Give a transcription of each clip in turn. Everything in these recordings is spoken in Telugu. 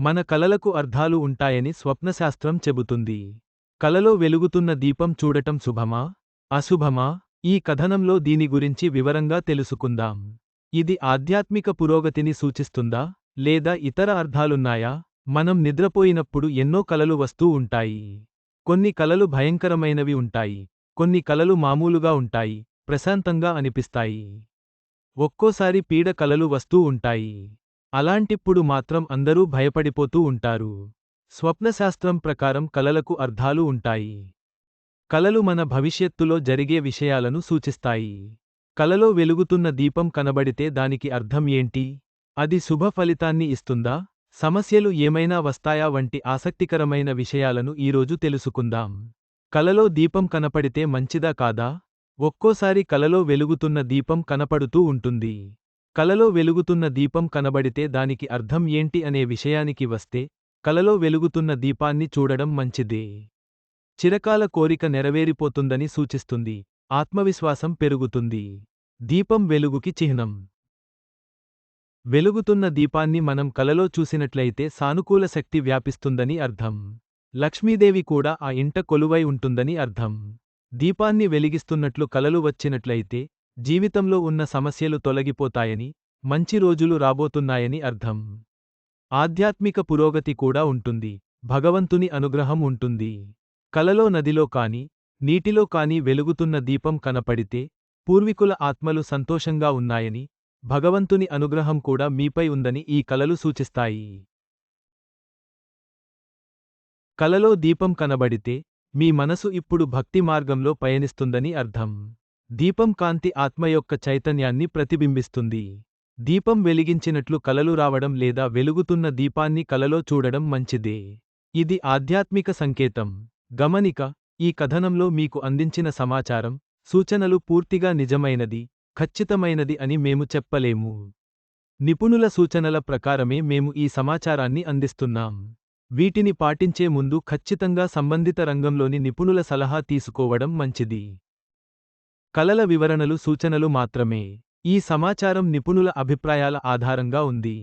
మన కలలకు అర్థాలు ఉంటాయని స్వప్నశాస్త్రం చెబుతుంది. కలలో వెలుగుతున్న దీపం చూడటం శుభమా? అశుభమా? ఈ కథనంలో దీని గురించి వివరంగా తెలుసుకుందాం. ఇది ఆధ్యాత్మిక పురోగతిని సూచిస్తుందా? లేదా ఇతర అర్థాలున్నాయా మనం నిద్రపోయినప్పుడు ఎన్నో కలలు వస్తూ ఉంటాయి. కొన్ని కలలు భయంకరమైనవి ఉంటాయి. కొన్ని కలలు మామూలుగా ఉంటాయి. ప్రశాంతంగా అనిపిస్తాయి. ఒక్కోసారి పీడ కలలు వస్తూ ఉంటాయి. అలాంటిప్పుడు మాత్రం అందరూ భయపడిపోతూ ఉంటారు. స్వప్నశాస్త్రం ప్రకారం కలలకు అర్థాలు ఉంటాయి. కలలు మన భవిష్యత్తులో జరిగే విషయాలను సూచిస్తాయి. కలలో వెలుగుతున్న దీపం కనబడితే దానికి అర్థం ఏంటి? అది శుభ ఫలితాన్ని ఇస్తుందా? సమస్యలు ఏమైనా వస్తాయా? వంటి ఆసక్తికరమైన విషయాలను ఈరోజు తెలుసుకుందాం. కలలో దీపం కనపడితే మంచిదా కాదా? ఒక్కోసారి కలలో వెలుగుతున్న దీపం కనపడుతూ ఉంటుంది. కలలో వెలుగుతున్న దీపం కనబడితే దానికి అర్థం ఏంటి అనే విషయానికి వస్తే కలలో వెలుగుతున్న దీపాన్ని చూడడం మంచిదే. చిరకాల కోరిక నెరవేరిపోతుందని సూచిస్తుంది. ఆత్మవిశ్వాసం పెరుగుతుంది. దీపం వెలుగుకి చిహ్నం. వెలుగుతున్న దీపాన్ని మనం కలలో చూసినట్లయితే సానుకూల శక్తి వ్యాపిస్తుందని అర్థం. లక్ష్మీదేవి కూడా ఆ ఇంట కొలువై ఉంటుందని అర్థం. దీపాన్ని వెలిగిస్తున్నట్లు కలలు వచ్చినట్లయితే జీవితంలో ఉన్న సమస్యలు తొలగిపోతాయని మంచి రోజులు రాబోతున్నాయని అర్థం. ఆధ్యాత్మిక పురోగతి కూడా ఉంటుంది. భగవంతుని అనుగ్రహం ఉంటుంది. కలలో నదిలో కాని నీటిలో కాని వెలుగుతున్న దీపం కనపడితే పూర్వీకుల ఆత్మలు సంతోషంగా ఉన్నాయని భగవంతుని అనుగ్రహం కూడా మీపై ఉందని ఈ కలలు సూచిస్తాయి. కలలో దీపం కనబడితే మీ మనసు ఇప్పుడు భక్తి మార్గంలో పయనిస్తుందని అర్థం. దీపం కాంతి ఆత్మ యొక్క చైతన్యాన్ని ప్రతిబింబిస్తుంది. దీపం వెలిగించినట్లు కలలు రావడం లేదా వెలుగుతున్న దీపాన్ని కలలో చూడడం మంచిదే. ఇది ఆధ్యాత్మిక సంకేతం. గమనిక ఈ కథనంలో మీకు అందించిన సమాచారం సూచనలు పూర్తిగా నిజమైనది ఖచ్చితమైనది అని మేము చెప్పలేము. నిపుణుల సూచనల ప్రకారమే మేము ఈ సమాచారాన్ని అందిస్తున్నాం. వీటిని పాటించే ముందు ఖచ్చితంగా సంబంధిత రంగంలోని నిపుణుల సలహా తీసుకోవడం మంచిది. కలల వివరణలు సూచనలు మాత్రమే. ఈ సమాచారం నిపుణుల అభిప్రాయాల ఆధారంగా ఉంది.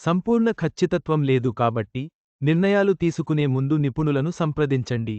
సంపూర్ణ ఖచ్చితత్వం లేదు కాబట్టి నిర్ణయాలు తీసుకునే ముందు నిపుణులను సంప్రదించండి.